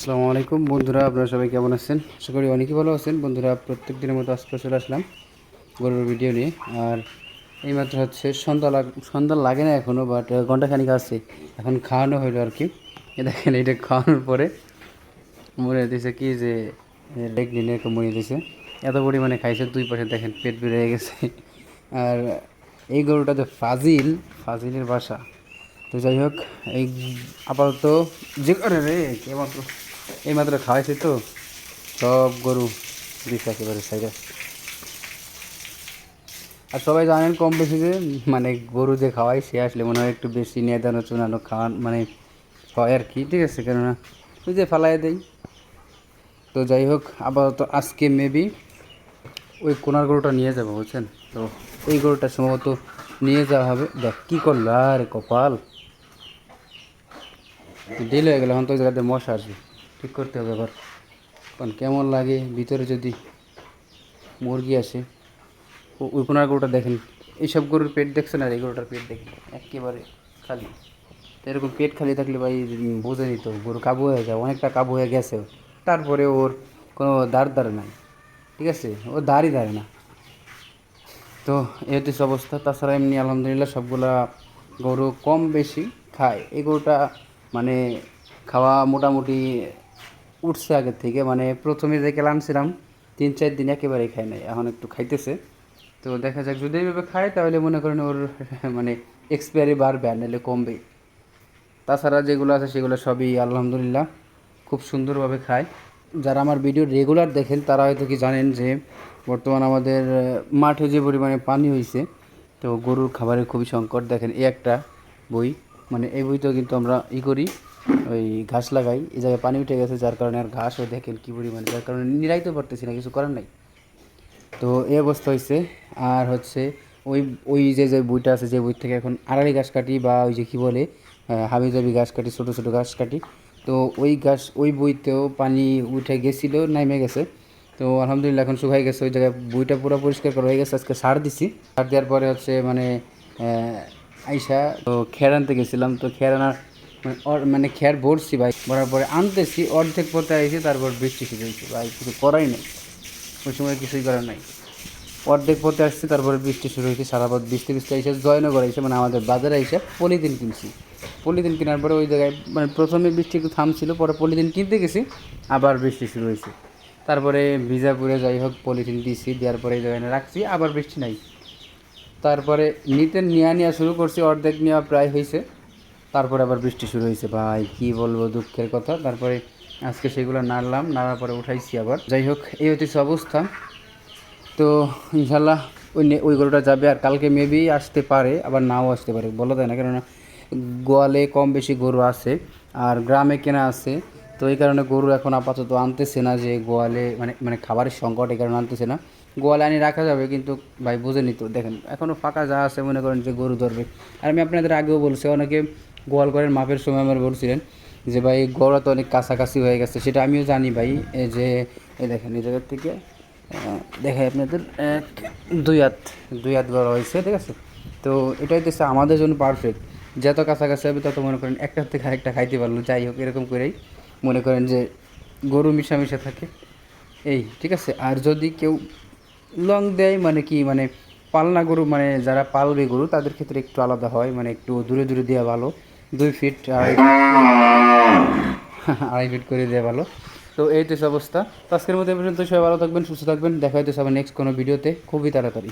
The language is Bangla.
আসসালামু আলাইকুম। বন্ধুরা, আপনারা সবাই কেমন আছেন? আশা করি অনেকেই ভালো আছেন। বন্ধুরা, প্রত্যেক দিনের মতো আজকে চলে আসলাম গরুর ভিডিও নিয়ে। আর এইমাত্র হচ্ছে সন্ধ্যা লাগ, সন্ধ্যা লাগে না এখনও বাট ঘন্টাখানিক আছে। এখন খাওয়ানো হইল আর কি। এ দেখেন এটা খাওয়ানোর পরে মরে দিয়েছে কি যে লেগ দিনে এরকম মরে দিয়েছে এত পরিমাণে খাইছে, দুই পাশে দেখেন পেট বেড়ে গেছে। আর এই গরুটা যে ফাজিল, ফাজিলের বাসা। তো যাই হোক, এই আপাতত যে করে রে এইমাত্র এইমাত্র খাওয়াইছি তো, সব গরু দিচ্ছে একেবারে সাইডে। আর সবাই জানেন কম বেশি যে মানে গরু যে খাওয়াই, সে আসলে মনে হয় একটু বেশি নেদানো চুনানো খাওয়ান মানে হয় আর কি, ঠিক আছে? কেননা ওই যে ফালাই দেই। তো যাই হোক, আপাতত আজকে মেবি ওই কোনার গরুটা নিয়ে যাব, বুঝছেন? তো এই গরুটা সম্ভবত নিয়ে যাওয়া হবে। দেখ, কী করল, আরে কপাল। ডিল হয়ে গেল, এখন তো ওই জায়গাতে মশা আসবে। ঠিক করতে হবে আবার। কারণ কেমন লাগে, ভিতরে যদি মুরগি আসে, ও- ওই কোনার গরুটা দেখেন, এইসব গরুর পেট দেখছেন আর এই গরুটার পেট দেখেন, একেবারে খালি। এরকম পেট খালি থাকলে ভাই বোঝে নিত গরু কাবু হয়ে যায়, অনেকটা কাবু হয়ে গেছে। তারপরে ওর কোনো দাঁড় দাঁড়ে নাই, ঠিক আছে? ও দাঁড়ই দাঁড়ে না। তো এই হচ্ছে অবস্থা। তাছাড়া এমনি আলহামদুলিল্লাহ সবগুলা গরু কম বেশি খায়। এই গরুটা মানে খাওয়া মোটামুটি উঠছে আগের থেকে মানে প্রথমে যে কেলা আনছিলাম, তিন চার দিন একেবারেই খায় নাই, এখন একটু খাইতেছে। তো দেখা যাক, যদি এইভাবে খায়, তাহলে মনে করেন ওর মানে এক্সপায়ারি বাড়বে আর কমবে তাছাড়া যেগুলো আছে, সেগুলো সবই আলহামদুলিল্লাহ খুব সুন্দরভাবে খায়। যারা আমার ভিডিও রেগুলার দেখেন, তারা হয়তো কি জানেন যে, বর্তমান আমাদের মাঠে যে পরিমাণে পানি হয়েছে তো গরুর খাবারের খুবই সংকট। দেখেন, এই একটা বই মানে এই বইতেও কিন্তু আমরা ই করি। ওই ঘাস লাগাই এই জায়গায় পানি উঠে গেছে, যার কারণে আর ঘাসও দেখেন কী পরিমাণে, যার কারণে নিরাইতে পারতেছি না, কিছু করার নাই। তো এই অবস্থা হয়েছে আর হচ্ছে ওই ওই যে যে বইটা আছে, যে বই থেকে এখন আড়ালি গাছ কাটি বা ওই যে কী বলে হাবি জাবি গাছ কাটি, ছোটো ছোটো গাছ কাটি, তো ওই গাছ ওই বইতেও পানি উঠে গেছিল নামে গেছে। তো আলহামদুলিল্লাহ এখন শুকাই গেছে, ওই জায়গায় বইটা পুরো পরিষ্কার করা হয়ে গেছে, আজকে সার দিছি। সার দেওয়ার পরে হচ্ছে মানে আইসা তো খের আনতে গেছিলাম, তো খের আনার মানে খের ভরছি ভাই, ভরার পরে আনতেছি, অর্ধেক পথে আইসি তারপর বৃষ্টি হয়েছে। ভাই, কিছু করাই নাই। ওই সময় কিছুই করার নাই। অর্ধেক পথে আসছি, তারপরে বৃষ্টি শুরু হয়েছে, সারা পথ বৃষ্টি বৃষ্টি এসে জয়নগর এসে মানে আমাদের বাজারে এসে পলিথিন কিনছি। পলিথিন কেনার পরে ওই জায়গায় মানে প্রথমে বৃষ্টি একটু থামছিল, পরে পলিথিন কিনতে গেছি, আবার বৃষ্টি শুরু হয়েছে। তারপরে ভিজাপুরে যাই হোক, পলিথিন দিয়েছি দেওয়ার পরে এই জায়গায় রাখছি, আবার বৃষ্টি নাই। তারপরে নিতে নেওয়া নেওয়া শুরু করছি, অর্ধেক নেওয়া প্রায় হয়েছে। তারপরে আবার বৃষ্টি শুরু হয়েছে। ভাই, কি বলব দুঃখের কথা। তারপরে আজকে সেগুলো নাড়লাম, নাড়ার পরে উঠাইছি আবার। যাই হোক, এই হচ্ছে অবস্থা। তো ইনশাল্লাহ ওই ওই গরুটা যাবে আর কালকে মেবি আসতে পারে, আবার নাও আসতে পারে, বলা যায় না। কেননা গোয়ালে কম বেশি গরু আছে আর গ্রামে কেনা আছে। তো এই কারণে গরু এখন আপাতত আনতেছে না যে গোয়ালে মানে মানে খাবারের সংকট এই কারণে আনতেছে না। গোয়ালে আনি রাখা যাবে, কিন্তু ভাই বুঝে নিত দেখেন এখনও ফাঁকা যা আছে, মনে করেন যে গরু ধরবে। আর আমি আপনাদের আগেও বলছি, অনেকে গোয়াল ঘরের মাপের সময় আমার বলছিলেন যে, ভাই গড়া তো অনেক কাছাকাছি হয়ে গেছে। সেটা আমিও জানি, ভাই। যে, এই দেখেন, এই জায়গার থেকে দেখাই আপনাদের, এক, দুই হাত দুই হাত গড়া হয়েছে, ঠিক আছে? তো এটা হইতেছে আমাদের জন্য পারফেক্ট যত কাছাকাছি হবে, তত মনে করেন একটার থেকে আরেকটা খাইতে পারল। যাই হোক, এরকম করেই মনে করেন যে, গরু মিশামিশা থাকে। এই, ঠিক আছে? আর যদি কেউ লং দেয় মানে কি মানে পালনা গরু মানে যারা পালবে গরু, তাদের ক্ষেত্রে একটু আলাদা হয় মানে একটু দূরে দূরে দেওয়া ভালো। দুই ফিট আড়াই আড়াই ফিট করে দেওয়া ভালো। তো এই তো অবস্থা। তো আজকের মধ্যে পর্যন্ত সবাই ভালো থাকবেন, সুস্থ থাকবেন। দেখা হয়তো সবাই নেক্সট কোনো ভিডিওতে। খুবই তাড়াতাড়ি।